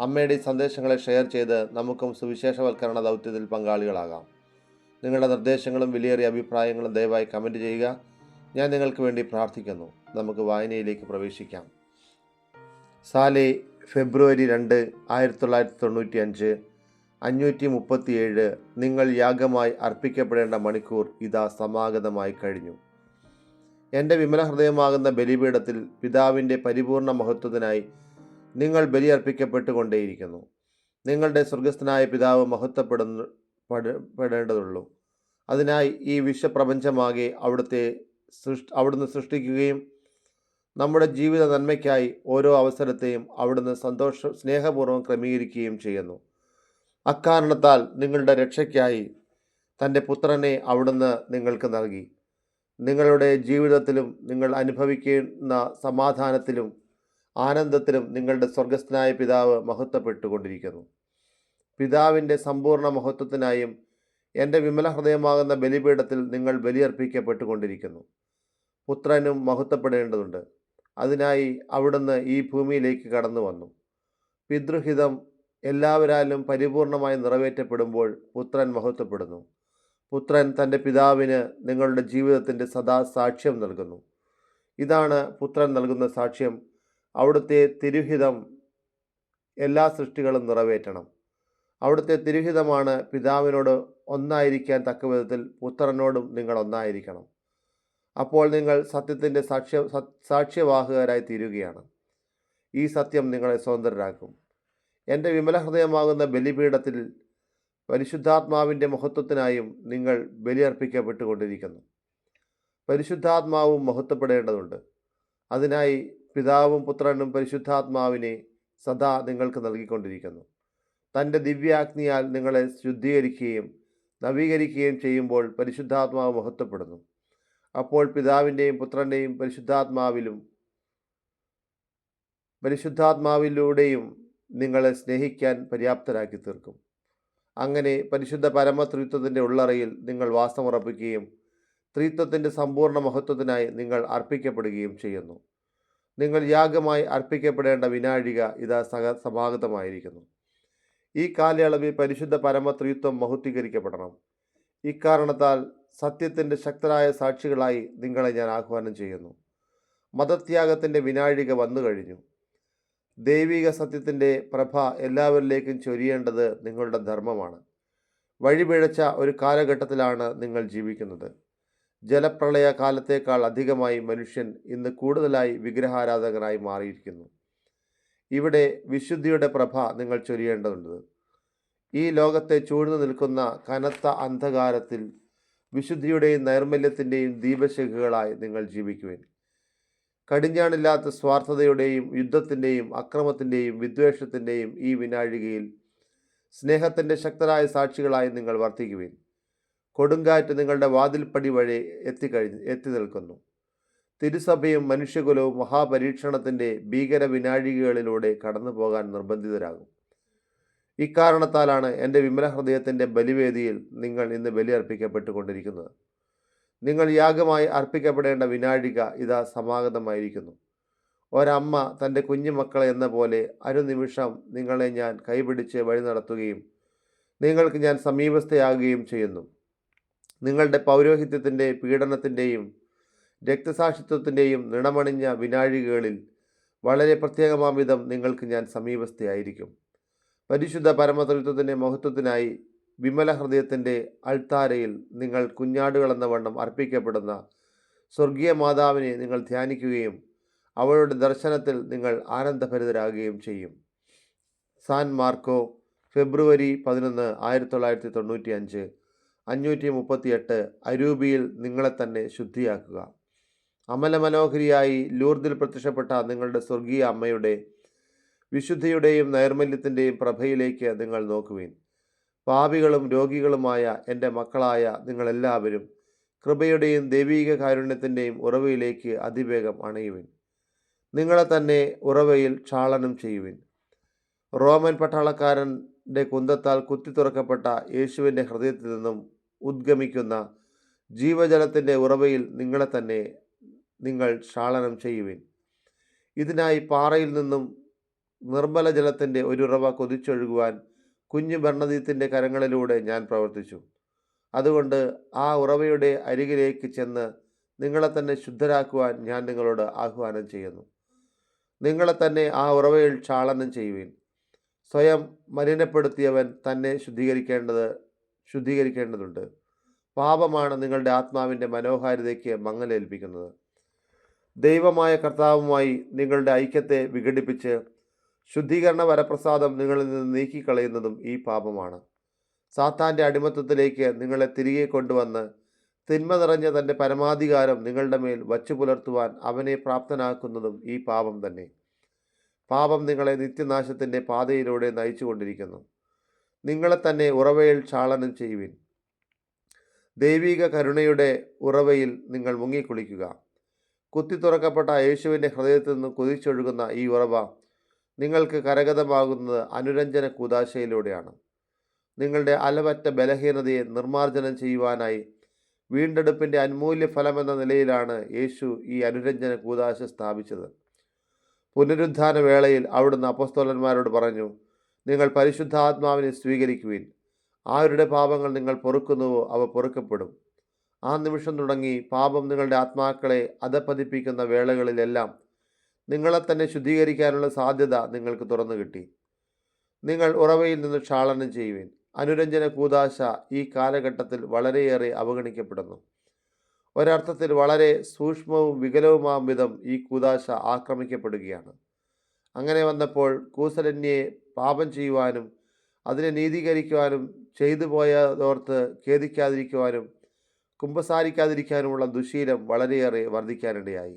അമ്മയുടെ ഈ സന്ദേശങ്ങളെ ഷെയർ ചെയ്ത് നമുക്കും സുവിശേഷവൽക്കരണ ദൗത്യത്തിൽ പങ്കാളികളാകാം. നിങ്ങളുടെ നിർദ്ദേശങ്ങളും വിലയേറിയ അഭിപ്രായങ്ങളും ദയവായി കമന്റ് ചെയ്യുക. ഞാൻ നിങ്ങൾക്ക് വേണ്ടി പ്രാർത്ഥിക്കുന്നു. നമുക്ക് വായനയിലേക്ക് പ്രവേശിക്കാം. സാലെ ഫെബ്രുവരി രണ്ട് ആയിരത്തി തൊള്ളായിരത്തി തൊണ്ണൂറ്റി അഞ്ച് അഞ്ഞൂറ്റി മുപ്പത്തിയേഴ് നിങ്ങൾ യാഗമായി അർപ്പിക്കപ്പെടേണ്ട മണിക്കൂർ ഇതാ സമാഗതമായി കഴിഞ്ഞു. എന്റെ വിമലഹൃദയമാകുന്ന ബലിപീഠത്തിൽ പിതാവിന്റെ പരിപൂർണ മഹത്വത്തിനായി നിങ്ങൾ ബലിയർപ്പിക്കപ്പെട്ടുകൊണ്ടേയിരിക്കുന്നു. നിങ്ങളുടെ സ്വർഗസ്ഥനായ പിതാവ് മഹത്വപ്പെടുന്നു പെട- പെടേണ്ടതുള്ളൂ. അതിനായി ഈ വിശ്വപ്രപഞ്ചമാകെ അവിടുത്തെ സൃഷ്ടി അവിടുന്ന് സൃഷ്ടിക്കുകയും നമ്മുടെ ജീവിത നന്മയ്ക്കായി ഓരോ അവസരത്തെയും അവിടുന്ന് സന്തോഷ സ്നേഹപൂർവം ക്രമീകരിക്കുകയും ചെയ്യുന്നു. അക്കാരണത്താൽ നിങ്ങളുടെ രക്ഷയ്ക്കായി തന്റെ പുത്രനെ അവിടുന്ന് നിങ്ങൾക്ക് നൽകി. നിങ്ങളുടെ ജീവിതത്തിലും നിങ്ങൾ അനുഭവിക്കുന്ന സമാധാനത്തിലും ആനന്ദത്തിലും നിങ്ങളുടെ സ്വർഗസ്ഥനായ പിതാവ് മഹത്വപ്പെട്ടുകൊണ്ടിരിക്കുന്നു. പിതാവിന്റെ സമ്പൂർണ മഹത്വത്തിനായും എന്റെ വിമല ഹൃദയമാകുന്ന ബലിപീഠത്തിൽ നിങ്ങൾ ബലിയർപ്പിക്കപ്പെട്ടുകൊണ്ടിരിക്കുന്നു. പുത്രനും മഹത്വപ്പെടേണ്ടതുണ്ട്. അതിനായി അവിടുന്ന് ഈ ഭൂമിയിലേക്ക് കടന്നു വന്നു പിതൃഹിതം എല്ലാവരാലും പരിപൂർണമായി നിറവേറ്റപ്പെടുമ്പോൾ പുത്രൻ മഹത്വപ്പെടുന്നു. പുത്രൻ തന്റെ പിതാവിന് നിങ്ങളുടെ ജീവിതത്തിന്റെ സദാ സാക്ഷ്യം നൽകുന്നു. ഇതാണ് പുത്രൻ നൽകുന്ന സാക്ഷ്യം. അവിടുത്തെ തിരുഹിതം എല്ലാ സൃഷ്ടികളും നിറവേറ്റണം. അവിടുത്തെ തിരുഹിതമാണ് പിതാവിനോട് ഒന്നായിരിക്കാൻ തക്കവിധത്തിൽ പുത്രനോടും നിങ്ങൾ ഒന്നായിരിക്കണം. അപ്പോൾ നിങ്ങൾ സത്യത്തിന്റെ സാക്ഷ്യ സാക്ഷ്യവാഹകരായി തീരുകയാണ്. ഈ സത്യം നിങ്ങളെ സ്വതന്ത്രരാക്കും. എന്റെ വിമല ഹൃദയമാകുന്ന ബലിപീഠത്തിൽ പരിശുദ്ധാത്മാവിന്റെ മഹത്വത്തിനായും നിങ്ങൾ ബലിയർപ്പിക്കപ്പെട്ടുകൊണ്ടിരിക്കുന്നു. പരിശുദ്ധാത്മാവും മഹത്വപ്പെടേണ്ടതുണ്ട്. അതിനായി പിതാവും പുത്രനും പരിശുദ്ധാത്മാവിനെ സദാ നിങ്ങൾക്ക് നൽകിക്കൊണ്ടിരിക്കുന്നു. തന്റെ ദിവ്യാഗ്നിയാൽ നിങ്ങളെ ശുദ്ധീകരിക്കുകയും നവീകരിക്കുകയും ചെയ്യുമ്പോൾ പരിശുദ്ധാത്മാവ് മഹത്വപ്പെടുന്നു. അപ്പോൾ പിതാവിന്റെയും പുത്രന്റെയും പരിശുദ്ധാത്മാവിലും പരിശുദ്ധാത്മാവിലൂടെയും നിങ്ങളെ സ്നേഹിക്കാൻ പര്യാപ്തരാക്കി തീർക്കും. അങ്ങനെ പരിശുദ്ധ പരമത്രിത്വത്തിന്റെ ഉള്ളറയിൽ നിങ്ങൾ വാസമുറപ്പിക്കുകയും ത്രിത്വത്തിന്റെ സമ്പൂർണ മഹത്വത്തിനായി നിങ്ങൾ അർപ്പിക്കപ്പെടുകയും ചെയ്യുന്നു. നിങ്ങൾ യാഗമായി അർപ്പിക്കപ്പെടേണ്ട വിനാഴിക ഇതാ സഹ സമാഗതമായിരിക്കുന്നു ഈ കാലയളവിൽ പരിശുദ്ധ പരമത്രിത്വം മഹുദ്ധീകരിക്കപ്പെടണം ഇക്കാരണത്താൽ സത്യത്തിന്റെ ശക്തരായ സാക്ഷികളായി നിങ്ങളെ ഞാൻ ആഹ്വാനം ചെയ്യുന്നു. മതത്യാഗത്തിന്റെ വിനാഴിക വന്നു കഴിഞ്ഞു. ദൈവിക സത്യത്തിന്റെ പ്രഭ എല്ലാവരിലേക്കും ചൊരിയേണ്ടത് നിങ്ങളുടെ ധർമ്മമാണ്. വഴിപിഴച്ച ഒരു കാലഘട്ടത്തിലാണ് നിങ്ങൾ ജീവിക്കുന്നത്. ജലപ്രളയ കാലത്തേക്കാൾ അധികമായി മനുഷ്യൻ ഇന്ന് കൂടുതലായി വിഗ്രഹാരാധകനായി മാറിയിരിക്കുന്നു. ഇവിടെ വിശുദ്ധിയുടെ പ്രഭ നിങ്ങൾ ചൊരിയേണ്ടതുണ്ട്. ഈ ലോകത്തെ ചൂഴ്ന്നു നിൽക്കുന്ന കനത്ത അന്ധകാരത്തിൽ വിശുദ്ധിയുടെയും നൈർമല്യത്തിന്റെയും ദീപശിഖകളായി നിങ്ങൾ ജീവിക്കുവിൻ. കടിഞ്ഞാണില്ലാത്ത സ്വാർത്ഥതയുടെയും യുദ്ധത്തിന്റെയും അക്രമത്തിന്റെയും വിദ്വേഷത്തിന്റെയും ഈ വിനാഴികയിൽ സ്നേഹത്തിന്റെ ശക്തരായ സാക്ഷികളായി നിങ്ങൾ വർത്തിക്കുവിൻ. കൊടുങ്കാറ്റ് നിങ്ങളുടെ വാതിൽപ്പടി വഴി എത്തിക്കഴിഞ്ഞ് എത്തി നിൽക്കുന്നു. തിരുസഭയും മനുഷ്യകുലവും മഹാപരീക്ഷണത്തിന്റെ ഭീകര വിനാഴികകളിലൂടെ കടന്നു പോകാൻ നിർബന്ധിതരാകും. ഇക്കാരണത്താലാണ് എന്റെ വിമല ഹൃദയത്തിന്റെ ബലിവേദിയിൽ നിങ്ങൾ ഇന്ന് ബലി ബലിയർപ്പിക്കപ്പെട്ടുകൊണ്ടിരിക്കുന്നത്. നിങ്ങൾ യാഗമായി അർപ്പിക്കപ്പെടേണ്ട വിനാഴിക ഇതാ സമാഗതമായിരിക്കുന്നു. ഒരമ്മ തന്റെ കുഞ്ഞുമക്കളെ എന്ന പോലെ അനുനിമിഷം നിങ്ങളെ ഞാൻ കൈപിടിച്ച് വഴി നടത്തുകയും നിങ്ങൾക്ക് ഞാൻ സമീപസ്ഥയാകുകയും ചെയ്യുന്നു. നിങ്ങളുടെ പൗരോഹിത്യത്തിന്റെ പീഡനത്തിന്റെയും രക്തസാക്ഷിത്വത്തിന്റെയും നിണമണിഞ്ഞ വിനാഴികകളിൽ വളരെ പ്രത്യേകമാം വിധം നിങ്ങൾക്ക് ഞാൻ സമീപസ്ഥയായിരിക്കും. പരിശുദ്ധ പരമതത്വത്തിന്റെ മഹത്വത്തിനായി വിമല ഹൃദയത്തിന്റെ അൾത്താരയിൽ നിങ്ങൾ കുഞ്ഞാടുകളെന്ന വണ്ണം അർപ്പിക്കപ്പെടുന്ന സ്വർഗീയ മാതാവിനെ നിങ്ങൾ ധ്യാനിക്കുകയും അവളുടെ ദർശനത്തിൽ നിങ്ങൾ ആനന്ദഭരിതരാകുകയും ചെയ്യും. സാൻ മാർക്കോ ഫെബ്രുവരി പതിനൊന്ന് ആയിരത്തി തൊള്ളായിരത്തി തൊണ്ണൂറ്റി അഞ്ച് അഞ്ഞൂറ്റി മുപ്പത്തിയെട്ട് അരൂപിയിൽ നിങ്ങളെ തന്നെ ശുദ്ധിയാക്കുക. അമലമനോഹരിയായി ലൂർദിൽ പ്രത്യക്ഷപ്പെട്ട നിങ്ങളുടെ സ്വർഗീയ അമ്മയുടെ വിശുദ്ധിയുടെയും നൈർമല്യത്തിന്റെയും പ്രഭയിലേക്ക് നിങ്ങൾ നോക്കുവിൻ. പാപികളും രോഗികളുമായ എന്റെ മക്കളായ നിങ്ങളെല്ലാവരും കൃപയുടെയും ദൈവീക കാരുണ്യത്തിന്റെയും ഉറവയിലേക്ക് അതിവേഗം അണയുവിൻ. നിങ്ങളെ തന്നെ ഉറവയിൽ ക്ഷാളനം ചെയ്യുവിൻ. റോമൻ പട്ടാളക്കാരന്റെ കുന്തത്താൽ കുത്തി തുറക്കപ്പെട്ട യേശുവിന്റെ ഹൃദയത്തിൽ നിന്നും ഉദ്ഗമിക്കുന്ന ജീവജലത്തിന്റെ ഉറവയിൽ നിങ്ങളെ തന്നെ നിങ്ങൾ ക്ഷാളനം ചെയ്യുവിൻ. ഇതിനായി പാറയിൽ നിന്നും നിർമ്മല ജലത്തിന്റെ ഒരു ഉറവ കൊതിച്ചൊഴുകുവാൻ കുഞ്ഞു ഭരണദീത്തിന്റെ കരങ്ങളിലൂടെ ഞാൻ പ്രവർത്തിച്ചു. അതുകൊണ്ട് ആ ഉറവയുടെ അരികിലേക്ക് ചെന്ന് നിങ്ങളെ തന്നെ ശുദ്ധരാക്കുവാൻ ഞാൻ നിങ്ങളോട് ആഹ്വാനം ചെയ്യുന്നു. നിങ്ങളെ തന്നെ ആ ഉറവയിൽ ക്ഷാളനം ചെയ്യുവിൻ. സ്വയം മലിനപ്പെടുത്തിയവൻ തന്നെ ശുദ്ധീകരിക്കേണ്ടത് ശുദ്ധീകരിക്കേണ്ടതുണ്ട്. പാപമാണ് നിങ്ങളുടെ ആത്മാവിന്റെ മനോഹാരിതയ്ക്ക് മങ്ങലേൽപ്പിക്കുന്നത് ദൈവമായ കർത്താവുമായി നിങ്ങളുടെ ഐക്യത്തെ വിഘടിപ്പിച്ച് ശുദ്ധീകരണ വരപ്രസാദം നിങ്ങളിൽ നിന്ന് നീക്കിക്കളയുന്നതും ഈ പാപമാണ്. സാത്താന്റെ അടിമത്തത്തിലേക്ക് നിങ്ങളെ തിരികെ കൊണ്ടുവന്ന് തിന്മ നിറഞ്ഞ തന്റെ പരമാധികാരം നിങ്ങളുടെ മേൽ വച്ചു പുലർത്തുവാൻ അവനെ പ്രാപ്തനാക്കുന്നതും ഈ പാപം തന്നെ. പാപം നിങ്ങളെ നിത്യനാശത്തിന്റെ പാതയിലൂടെ നയിച്ചുകൊണ്ടിരിക്കുന്നു. നിങ്ങളെ തന്നെ ഉറവയിൽ ചാളനം ചെയ്യുവിൻ. ദൈവിക കരുണയുടെ ഉറവയിൽ നിങ്ങൾ മുങ്ങിക്കുളിക്കുക. കുത്തി തുറക്കപ്പെട്ട യേശുവിന്റെ ഹൃദയത്തിൽ നിന്ന് കുതിച്ചൊഴുകുന്ന ഈ ഉറവ നിങ്ങൾക്ക് കരഗതമാകുന്നത് അനുരഞ്ജന കൂതാശയിലൂടെയാണ് നിങ്ങളുടെ അലവറ്റ ബലഹീനതയെ നിർമ്മാർജനം ചെയ്യുവാനായി വീണ്ടെടുപ്പിന്റെ അന്മൂല്യ ഫലമെന്ന നിലയിലാണ് യേശു ഈ അനുരഞ്ജന കൂതാശ സ്ഥാപിച്ചത്. പുനരുദ്ധാന വേളയിൽ അവിടുന്ന് അപ്പസ്തോലന്മാരോട് പറഞ്ഞു നിങ്ങൾ പരിശുദ്ധാത്മാവിനെ സ്വീകരിക്കുവിൻ. ആരുടെ പാപങ്ങൾ നിങ്ങൾ പൊറുക്കുന്നുവോ അവ പൊറുക്കപ്പെടും. ആ നിമിഷം തുടങ്ങി പാപം നിങ്ങളുടെ ആത്മാക്കളെ അധപ്പതിപ്പിക്കുന്ന വേളകളിലെല്ലാം നിങ്ങളെ തന്നെ ശുദ്ധീകരിക്കാനുള്ള സാധ്യത നിങ്ങൾക്ക് തുറന്നു കിട്ടി. നിങ്ങൾ ഉറവയിൽ നിന്ന് ക്ഷാളനം ചെയ്യുവിൻ. അനുരഞ്ജന കൂതാശ ഈ കാലഘട്ടത്തിൽ വളരെയേറെ അവഗണിക്കപ്പെടുന്നു. ഒരർത്ഥത്തിൽ വളരെ സൂക്ഷ്മവും വികലവുമാം വിധം ഈ കൂതാശ ആക്രമിക്കപ്പെടുകയാണ്. അങ്ങനെ വന്നപ്പോൾ കൂസലന്യെ പാപം ചെയ്യുവാനും അതിനെ നീതീകരിക്കുവാനും ചെയ്തു പോയതോർത്ത് ഖേദിക്കാതിരിക്കുവാനും കുമ്പസാരിക്കാതിരിക്കാനുമുള്ള ദുശീലം വളരെയേറെ വർദ്ധിക്കാനിടയായി.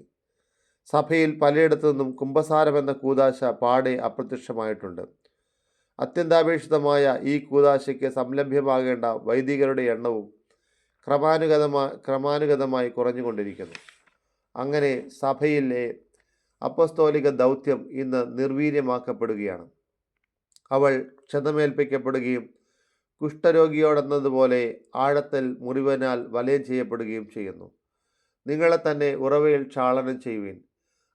സഭയിൽ പലയിടത്തു നിന്നും കുംഭസാരമെന്ന കൂതാശ പാടെ അപ്രത്യക്ഷമായിട്ടുണ്ട്. അത്യന്താപേക്ഷിതമായ ഈ കൂതാശയ്ക്ക് സംലഭ്യമാകേണ്ട വൈദികരുടെ എണ്ണവും ക്രമാനുഗതമായി ക്രമാനുഗതമായി കുറഞ്ഞുകൊണ്ടിരിക്കുന്നു. അങ്ങനെ സഭയിലെ അപ്പസ്തോലിക ദൗത്യം ഇന്ന് നിർവീര്യമാക്കപ്പെടുകയാണ്. അവൾ ക്ഷതമേൽപ്പിക്കപ്പെടുകയും കുഷ്ഠരോഗിയോടെന്നതുപോലെ ആഴത്തിൽ മുറിവനാൽ വലയം ചെയ്യപ്പെടുകയും ചെയ്യുന്നു. നിങ്ങളെ തന്നെ ഉറവയിൽ ക്ഷാളനം ചെയ്യുവിൻ.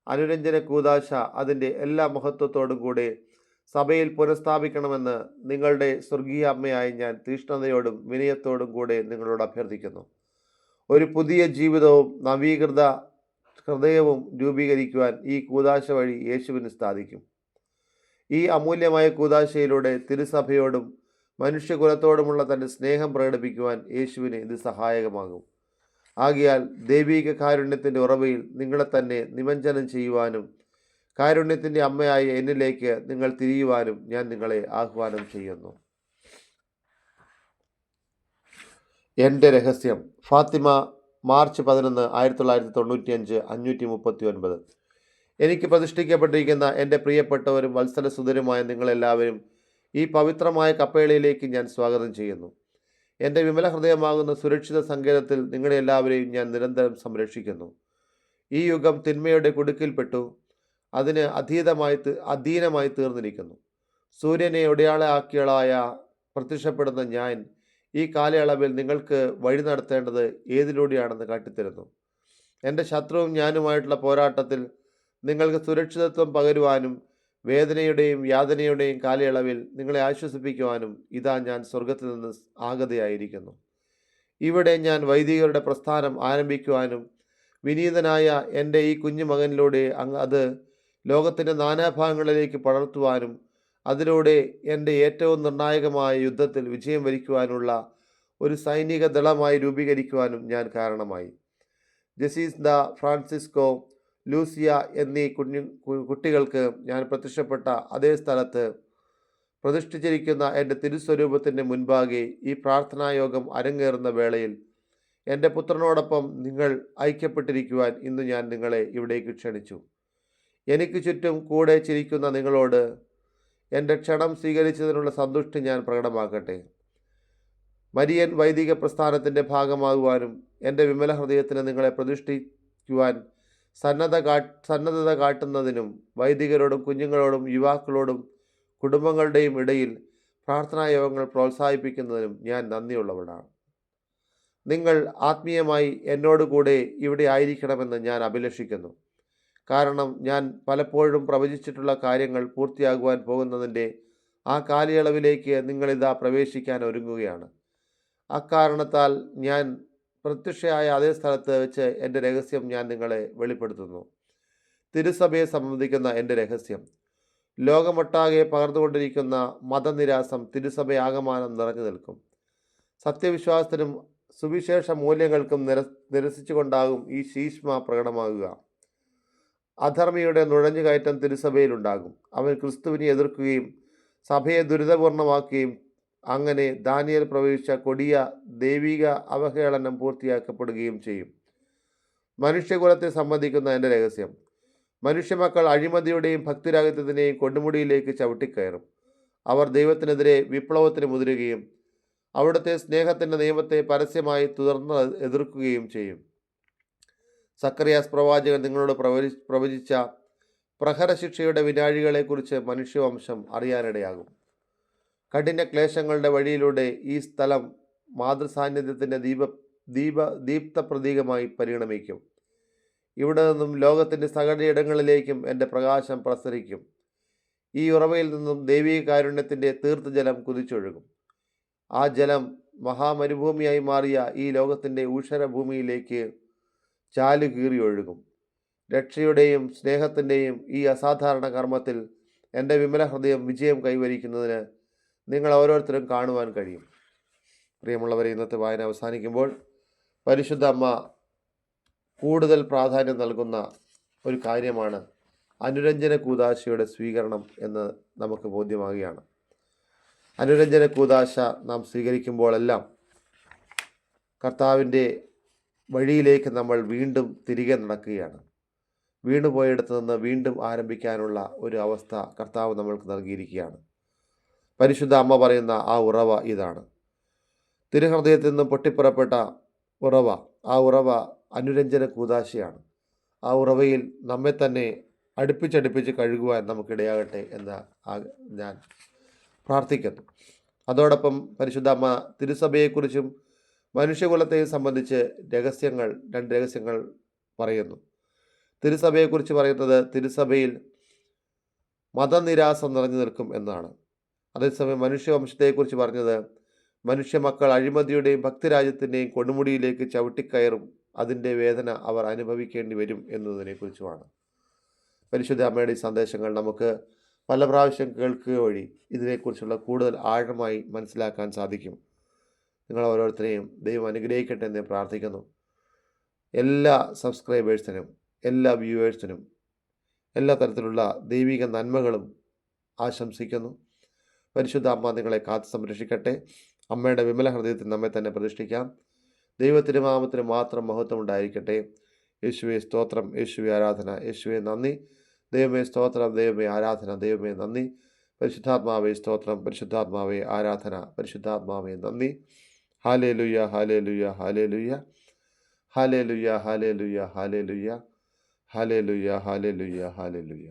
അനുരഞ്ജന കൂതാശ അതിന്റെ എല്ലാ മഹത്വത്തോടും കൂടെ സഭയിൽ പുനഃസ്ഥാപിക്കണമെന്ന് നിങ്ങളുടെ സ്വർഗീയ അമ്മയായി ഞാൻ തീഷ്ണതയോടും വിനയത്തോടും കൂടെ നിങ്ങളോട് അഭ്യർത്ഥിക്കുന്നു. ഒരു പുതിയ ജീവിതവും നവീകൃത ഹൃദയവും രൂപീകരിക്കുവാൻ ഈ കൂതാശ വഴി യേശുവിന് സാധിക്കും. ഈ അമൂല്യമായ കൂതാശയിലൂടെ തിരുസഭയോടും മനുഷ്യകുലത്തോടുമുള്ള തന്റെ സ്നേഹം പ്രകടിപ്പിക്കുവാൻ യേശുവിന് ഇത് സഹായകമാകും. ആകിയാൽ ദൈവീക കാരുണ്യത്തിന്റെ ഉറവയിൽ നിങ്ങളെ തന്നെ നിമഞ്ജനം ചെയ്യുവാനും കാരുണ്യത്തിന്റെ അമ്മയായ എന്നിലേക്ക് നിങ്ങൾ തിരിയുവാനും ഞാൻ നിങ്ങളെ ആഹ്വാനം ചെയ്യുന്നു. എന്റെ രഹസ്യം. ഫാത്തിമ മാർച്ച് പതിനൊന്ന് ആയിരത്തി തൊള്ളായിരത്തി തൊണ്ണൂറ്റിയഞ്ച് അഞ്ഞൂറ്റി മുപ്പത്തി ഒൻപത് എനിക്ക് പ്രതിഷ്ഠിക്കപ്പെട്ടിരിക്കുന്ന എന്റെ പ്രിയപ്പെട്ടവരും വത്സല വത്സലസുതരുമായ നിങ്ങളെല്ലാവരും ഈ പവിത്രമായ കപ്പേളയിലേക്ക് ഞാൻ സ്വാഗതം ചെയ്യുന്നു. എന്റെ വിമല ഹൃദയമാകുന്ന സുരക്ഷിത സങ്കേതത്തിൽ നിങ്ങളെല്ലാവരെയും ഞാൻ നിരന്തരം സംരക്ഷിക്കുന്നു. ഈ യുഗം തിന്മയുടെ കുടുക്കിൽപ്പെട്ടു. അതിന് അധീതമായി തീ- അധീനമായി തീർന്നിരിക്കുന്നു. സൂര്യനെ ഒടയാളാക്കിയളായ പ്രത്യക്ഷപ്പെടുന്ന ഞാൻ ഈ കാലയളവിൽ നിങ്ങൾക്ക് വഴി നടത്തേണ്ടത് ഏതിലൂടെയാണെന്ന് കാട്ടിത്തരുന്നു. എന്റെ ശത്രുവും ഞാനുമായിട്ടുള്ള പോരാട്ടത്തിൽ നിങ്ങൾക്ക് സുരക്ഷിതത്വം പകരുവാനും വേദനയുടെയും യാതനയുടെയും കാലയളവിൽ നിങ്ങളെ ആശ്വസിപ്പിക്കുവാനും ഇതാ ഞാൻ സ്വർഗത്തിൽ നിന്ന് ആഗതയായിരിക്കുന്നു. ഇവിടെ ഞാൻ വൈദികരുടെ പ്രസ്ഥാനം ആരംഭിക്കുവാനും വിനീതനായ എന്റെ ഈ കുഞ്ഞു മകനിലൂടെ അത് ലോകത്തിന്റെ നാനാഭാഗങ്ങളിലേക്ക് പടർത്തുവാനും അതിലൂടെ എന്റെ ഏറ്റവും നിർണായകമായ യുദ്ധത്തിൽ വിജയം വരിക്കുവാനുള്ള ഒരു സൈനിക ദളമായി രൂപീകരിക്കുവാനും ഞാൻ കാരണമായി. ജസീസ് ദ ഫ്രാൻസിസ്കോ ലൂസിയ എന്നീ കുഞ്ഞു കുട്ടികൾക്ക് ഞാൻ പ്രത്യക്ഷപ്പെട്ട അതേ സ്ഥലത്ത് പ്രതിഷ്ഠിച്ചിരിക്കുന്ന എന്റെ തിരുസ്വരൂപത്തിന്റെ മുൻപാകെ ഈ പ്രാർത്ഥനായോഗം അരങ്ങേറുന്ന വേളയിൽ എന്റെ പുത്രനോടൊപ്പം നിങ്ങൾ ഐക്യപ്പെട്ടിരിക്കുവാൻ ഇന്ന് ഞാൻ നിങ്ങളെ ഇവിടേക്ക് ക്ഷണിച്ചു. എനിക്ക് ചുറ്റും കൂടെ ചിരിക്കുന്ന നിങ്ങളോട് എന്റെ ക്ഷണം സ്വീകരിച്ചതിനുള്ള സന്തുഷ്ടി ഞാൻ പ്രകടമാക്കട്ടെ. മരിയൻ വൈദിക പ്രസ്ഥാനത്തിന്റെ ഭാഗമാകുവാനും എന്റെ വിമല ഹൃദയത്തിന് നിങ്ങളെ പ്രതിഷ്ഠിക്കുവാൻ സന്നദ്ധ കാ സന്നദ്ധത കാട്ടുന്നതിനും വൈദികരോടും കുഞ്ഞുങ്ങളോടും യുവാക്കളോടും കുടുംബങ്ങളുടെയും ഇടയിൽ പ്രാർത്ഥനാ യോഗങ്ങൾ പ്രോത്സാഹിപ്പിക്കുന്നതിനും ഞാൻ നന്ദിയുള്ളവനാണ് നിങ്ങൾ ആത്മീയമായി എന്നോട് കൂടെ ഇവിടെ ആയിരിക്കണമെന്ന് ഞാൻ അഭിലഷിക്കുന്നു. കാരണം ഞാൻ പലപ്പോഴും പ്രവചിച്ചിട്ടുള്ള കാര്യങ്ങൾ പൂർത്തിയാകുവാൻ പോകുന്നതിന്റെ ആ കാലയളവിലേക്ക് നിങ്ങളിതാ പ്രവേശിക്കാൻ ഒരുങ്ങുകയാണ്. അക്കാരണത്താൽ ഞാൻ പ്രത്യക്ഷയായ അതേ സ്ഥലത്ത് വെച്ച് എന്റെ രഹസ്യം ഞാൻ നിങ്ങളെ വെളിപ്പെടുത്തുന്നു. തിരുസഭയെ സംബന്ധിക്കുന്ന എന്റെ രഹസ്യം. ലോകമൊട്ടാകെ പകർന്നുകൊണ്ടിരിക്കുന്ന മതനിരാസം തിരുസഭയാകമാനം നിറഞ്ഞു നിൽക്കും. സത്യവിശ്വാസത്തിനും സുവിശേഷ മൂല്യങ്ങൾക്കും നിര നിരസിച്ചുകൊണ്ടാകും ഈ ശീഷ്മ പ്രകടമാകുക. അധർമ്മിയുടെ നുഴഞ്ഞുകയറ്റം തിരുസഭയിലുണ്ടാകും. അവൻ ക്രിസ്തുവിനെ എതിർക്കുകയും സഭയെ ദുരിതപൂർണമാക്കുകയും അങ്ങനെ ദാനിയൽ പ്രവേശിച്ച കൊടിയ ദൈവിക അവഹേളനം പൂർത്തിയാക്കപ്പെടുകയും ചെയ്യും. മനുഷ്യകുലത്തെ സംബന്ധിക്കുന്ന എന്റെ രഹസ്യം. മനുഷ്യമക്കൾ അഴിമതിയുടെയും ഭക്തിരാഹിത്യത്തിന്റെയും കൊടുമുടിയിലേക്ക് ചവിട്ടിക്കയറും. അവർ ദൈവത്തിനെതിരെ വിപ്ലവത്തിന് മുതിരുകയും അവിടുത്തെ സ്നേഹത്തിന്റെ നിയമത്തെ പരസ്യമായി തുടർന്ന് എതിർക്കുകയും ചെയ്യും. സക്കറിയാസ് പ്രവാചകൻ നിങ്ങളോട് പ്രവചി പ്രവചിച്ച പ്രഹരശിക്ഷയുടെ വിനാഴികളെക്കുറിച്ച് മനുഷ്യവംശം അറിയാനിടയാകും. കഠിന ക്ലേശങ്ങളുടെ വഴിയിലൂടെ ഈ സ്ഥലം മാതൃസാന്നിധ്യത്തിന്റെ ദീപ ദീപ ദീപ്ത പ്രതീകമായി പരിണമിക്കും. ഇവിടെ നിന്നും ലോകത്തിന്റെ സകലയിടങ്ങളിലേക്കും എന്റെ പ്രകാശം പ്രസരിക്കും. ഈ ഉറവയിൽ നിന്നും ദൈവീക കാരുണ്യത്തിന്റെ തീർത്ഥജലം കുതിച്ചൊഴുകും. ആ ജലം മഹാമരുഭൂമിയായി മാറിയ ഈ ലോകത്തിന്റെ ഊഷരഭൂമിയിലേക്ക് ചാലു കീറി ഒഴുകും. രക്ഷയുടെയും സ്നേഹത്തിന്റെയും ഈ അസാധാരണ കർമ്മത്തിൽ എന്റെ വിമല ഹൃദയം വിജയം കൈവരിക്കുന്നതിന് നിങ്ങൾ ഓരോരുത്തരും കാണുവാൻ കഴിയും. പ്രിയമുള്ളവരെ ഇന്നത്തെ വായന അവസാനിക്കുമ്പോൾ പരിശുദ്ധ അമ്മ കൂടുതൽ പ്രാധാന്യം നൽകുന്ന ഒരു കാര്യമാണ് അനുരഞ്ജന കൂതാശയുടെ സ്വീകരണം എന്ന് നമുക്ക് ബോധ്യമാകുകയാണ്. അനുരഞ്ജന കൂതാശ നാം സ്വീകരിക്കുമ്പോഴെല്ലാം കർത്താവിന്റെ വഴിയിലേക്ക് നമ്മൾ വീണ്ടും തിരികെ നടക്കുകയാണ്. വീണുപോയിടത്ത് നിന്ന് വീണ്ടും ആരംഭിക്കാനുള്ള ഒരു അവസ്ഥ കർത്താവ് നമ്മൾക്ക് നൽകിയിരിക്കുകയാണ്. പരിശുദ്ധ അമ്മ പറയുന്ന ആ ഉറവ ഇതാണ്. തിരുഹൃദയത്തിൽ നിന്നും പൊട്ടിപ്പുറപ്പെട്ട ഉറവ ആ ഉറവ അനുരഞ്ജന കൂതാശയാണ്. ആ ഉറവയിൽ നമ്മെ തന്നെ അടുപ്പിച്ചടുപ്പിച്ച് കഴുകുവാൻ നമുക്കിടയാകട്ടെ എന്ന് ഞാൻ പ്രാർത്ഥിക്കുന്നു. അതോടൊപ്പം പരിശുദ്ധ അമ്മ തിരുസഭയെക്കുറിച്ചും മനുഷ്യകുലത്തെയും സംബന്ധിച്ച് രഹസ്യങ്ങൾ രണ്ട് രഹസ്യങ്ങൾ പറയുന്നു. തിരുസഭയെക്കുറിച്ച് പറയുന്നത് തിരുസഭയിൽ മതനിരാസം നിറഞ്ഞു നിൽക്കും എന്നാണ്. അതേസമയം മനുഷ്യവംശത്തെക്കുറിച്ച് പറഞ്ഞത് മനുഷ്യ മക്കൾ അഴിമതിയുടെയും ഭക്തിരാജ്യത്തിന്റെയും കൊടുമുടിയിലേക്ക് ചവിട്ടിക്കയറും അതിന്റെ വേദന അവർ അനുഭവിക്കേണ്ടി വരും എന്നതിനെക്കുറിച്ചുമാണ്. പരിശുദ്ധ അമ്മയുടെ സന്ദേശങ്ങൾ നമുക്ക് പല പ്രാവശ്യം കേൾക്കുക വഴി ഇതിനെക്കുറിച്ചുള്ള കൂടുതൽ ആഴമായി മനസ്സിലാക്കാൻ സാധിക്കും. നിങ്ങൾ ഓരോരുത്തരെയും ദൈവം അനുഗ്രഹിക്കട്ടെ എന്ന് പ്രാർത്ഥിക്കുന്നു. എല്ലാ സബ്സ്ക്രൈബേഴ്സിനും എല്ലാ വ്യൂവേഴ്സിനും എല്ലാ തരത്തിലുള്ള ദൈവിക നന്മകളും ആശംസിക്കുന്നു. പരിശുദ്ധ അമ്മ നിങ്ങളെ കാത്തു സംരക്ഷിക്കട്ടെ. അമ്മയുടെ വിമല ഹൃദയത്തിൽ നമ്മെ തന്നെ പ്രതിഷ്ഠിക്കാം. ദൈവത്തിരുമാമത്തിന് മാത്രം മഹത്വം ഉണ്ടായിരിക്കട്ടെ. യേശുവെ സ്തോത്രം യേശുവെ ആരാധന യേശുവെ നന്ദി. ദൈവമേ സ്തോത്രം ദൈവമേ ആരാധന ദൈവമേ നന്ദി. പരിശുദ്ധാത്മാവേ സ്തോത്രം പരിശുദ്ധാത്മാവേ ആരാധന പരിശുദ്ധാത്മാവേ നന്ദി. ഹാലേ ലുയ്യ ഹാലേ ലുയ്യ ഹാലേ ലുയ്യ ഹാലേ ലുയ്യ ഹാലേ ലുയ്യ